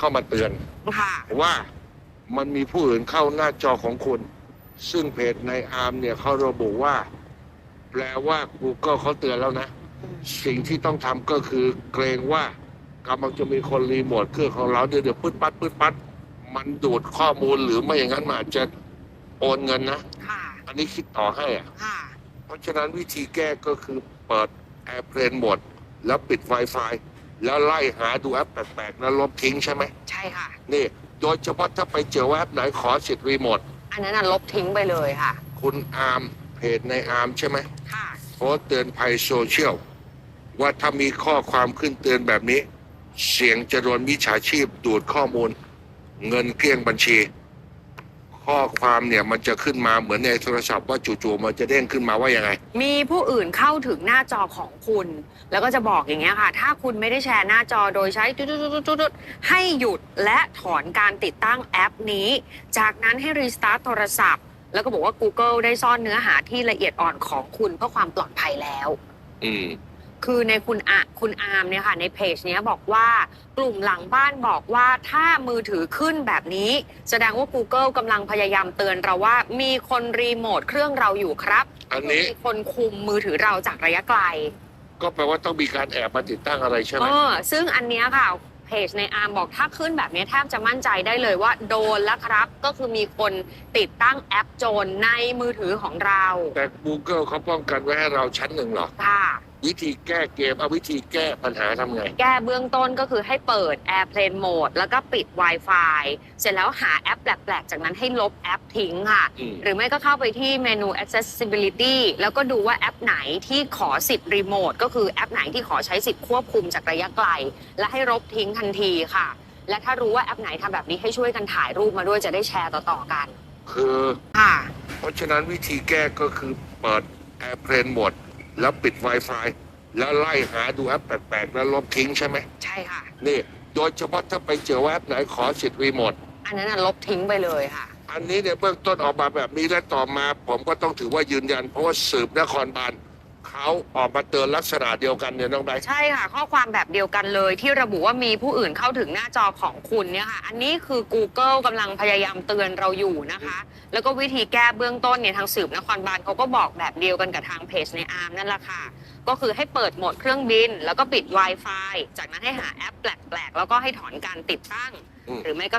เข้ามาเตือนค่ะว่ามันมีผู้อื่นเข้าหน้าจอของคุณ ซึ่งเพจในอาร์มเนี่ยเขาระบุว่า แปลว่า Google เขาเตือนแล้วนะ สิ่งที่ต้องทำก็คือเกรงว่ากำลังจะมีคนรีโมทเครื่องของเราเดี๋ยวเดี๋ยวปึ๊ดปัดปึ๊ดปัด มันดูดข้อมูลหรือไม่อย่างนั้นมันอาจจะโอนเงินนะค่ะอันนี้คิดต่อให้อะค่ะ เพราะฉะนั้นวิธีแก้ก็คือเปิด Airplane หมด แล้วปิด Wi-Fi แล้วไล่หาดูแอปแปลกๆแล้วลบทิ้งใช่ไหมใช่ค่ะ นี่ โดยเฉพาะถ้าไปเจอว่าแอปไหนขอสิทธิ์รีโมทอันนั้นน่ะลบทิ้งไปเลยค่ะ คุณอาร์มเพจในอาร์มใช่ไหมค่ะ โพสต์เตือนภัยโซเชียล ว่าถ้ามีข้อความขึ้นเตือนแบบนี้ เสี่ยงจะโดนมิจฉาชีพดูดข้อมูล เงินเกลี้ยงบัญชี ข้อความเนี่ยมันจะขึ้นมาเหมือนในโทรศัพท์ว่าจู่ๆมันจะเด้งขึ้นมาว่ายังไง มีผู้อื่นเข้าถึงหน้าจอของคุณ แล้วก็จะบอกอย่างเงี้ยค่ะ ถ้าคุณไม่ได้แชร์หน้าจอโดยใช้จุดๆๆๆให้หยุดและถอนการติดตั้งแอปนี้ จากนั้นให้รีสตาร์ทโทรศัพท์ แล้วก็บอกว่า Google ได้ซ่อนเนื้อหาที่ละเอียดอ่อนของคุณเพื่อความปลอดภัยแล้ว อืม คือในคุณอะคุณอาร์มเนี่ยค่ะในเพจเนี้ยบอกว่ากลุ่มหลังบ้านบอกว่าถ้ามือถือขึ้นแบบนี้ แสดงว่า Google กำลังพยายามเตือนเราว่า มีคนรีโมทเครื่องเราอยู่ครับอันนี้ มีคนคุมมือถือเราจากระยะไกล ก็แปลว่าต้องมีการแอบมาติดตั้งอะไรใช่ไหม เออซึ่งอันเนี้ยค่ะ เพจในอาร์มบอกถ้าขึ้นแบบเนี้ยแทบจะมั่นใจได้เลยว่าโดนแล้วครับ ก็คือมีคนติดตั้งแอปโจรในมือถือของเราแต่ Google เขาป้องกันไว้ให้เราชั้นหนึ่งเหรอค่ะ วิธีแก้เกมเอาวิธีแก้ปัญหาทำไง แก้เบื้องต้นก็คือให้เปิด Airplane Mode แล้วก็ปิด Wi-Fi เสร็จแล้วหาแอปแปลกๆ จากนั้นให้ลบแอปทิ้งค่ะ อืม หรือไม่ก็เข้าไปที่เมนู accessibility แล้วก็ดูว่าแอปไหนที่ขอสิทธิ์รีโมทก็คือแอปไหนที่ขอใช้สิทธิ์ควบคุมจากระยะไกล และให้ลบทิ้งทันทีค่ะ และถ้ารู้ว่าแอปไหนทำแบบนี้ให้ช่วยกันถ่ายรูปมาด้วยจะได้แชร์ต่อๆกันคือ ค่ะ เพราะฉะนั้นวิธีแก้ก็คือเปิด Airplane หมด แล้วปิด Wi-Fi แล้วไล่หาดูแอปแปลกๆแล้วลบทิ้งใช่ไหมใช่ค่ะ นี่ โดยเฉพาะถ้าไปเจอว่าแอปไหนขอสิทธิ์รีโมท อันนั้นนะลบทิ้งไปเลยค่ะ อันนี้เนี่ยเบื้องต้นออกมาแบบนี้และต่อมา ผมก็ต้องถือว่ายืนยัน เพราะว่าสืบนครบาล เขาออกมาเตือนลักษณะเดียวกันเนี่ยน้องไบร์ทใช่ค่ะ ข้อความแบบเดียวกันเลย ที่ระบุว่ามีผู้อื่นเข้าถึงหน้าจอของคุณเนี่ยค่ะ อันนี้คือ Google กำลังพยายามเตือนเราอยู่นะคะ แล้วก็วิธีแก้เบื้องต้นเนี่ยทางสืบนครบาลเขาก็บอกแบบเดียวกันกับทางเพจในอาร์มนั่นแหละค่ะ ก็คือให้เปิดโหมดเครื่องบิน แล้วก็ปิด Wi-Fi จากนั้นให้หาแอปแปลกๆแล้วก็ให้ถอนการติดตั้งอืมหรือไม่ก็